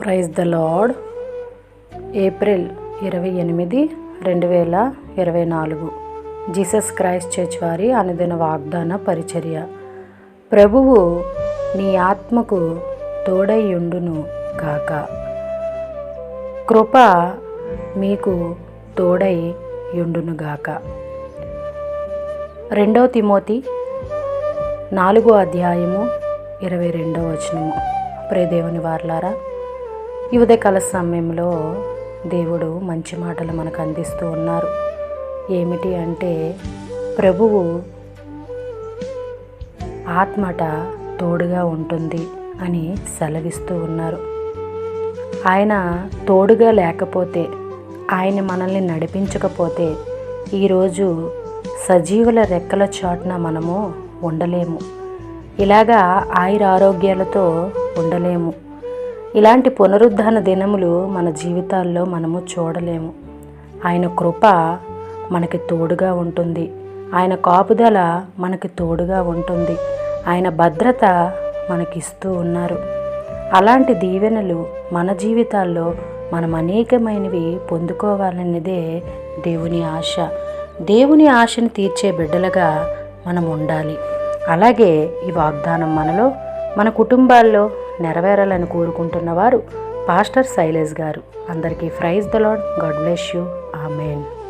Praise the lord. April ఇరవై ఎనిమిది రెండు వేల ఇరవై నాలుగు. జీసస్ క్రైస్ట్ చర్చ్ వారి అనుదిన వాగ్దాన పరిచర్య. ప్రభువు నీ ఆత్మకు తోడైయుండును గాక. కృప మీకు తోడై గాక. రెండవ తిమోతి నాలుగో అధ్యాయము ఇరవై రెండవ వచనము. ప్రేదేవుని వార్లారా ఈ ఉదయకాల సమయంలో దేవుడు మంచి మాటలు మనకు అందిస్తూ ఉన్నారు. ఏమిటి అంటే ప్రభువు ఆత్మట తోడుగా ఉంటుంది అని సెలవిస్తూ ఉన్నారు. ఆయన తోడుగా లేకపోతే ఆయన మనల్ని నడిపించకపోతే ఈరోజు సజీవుల రెక్కల చాటున మనము ఉండలేము. ఇలాగా ఆయుర ఆరోగ్యాలతో ఉండలేము. ఇలాంటి పునరుద్ధాన దినములు మన జీవితాల్లో మనము చూడలేము. ఆయన కృప మనకి తోడుగా ఉంటుంది. ఆయన కాపుదల మనకి తోడుగా ఉంటుంది. ఆయన భద్రత మనకిస్తూ ఉన్నారు. అలాంటి దీవెనలు మన జీవితాల్లో మనం అనేకమైనవి పొందుకోవాలన్నదే దేవుని ఆశ. దేవుని ఆశను తీర్చే బిడ్డలుగా మనం ఉండాలి. అలాగే ఈ వాగ్దానం మనలో మన కుటుంబాల్లో నెరవేరాలని కోరుకుంటున్నవారు పాస్టర్ శైలేష్ గారు. అందరికీ praise the Lord God bless you. Amen.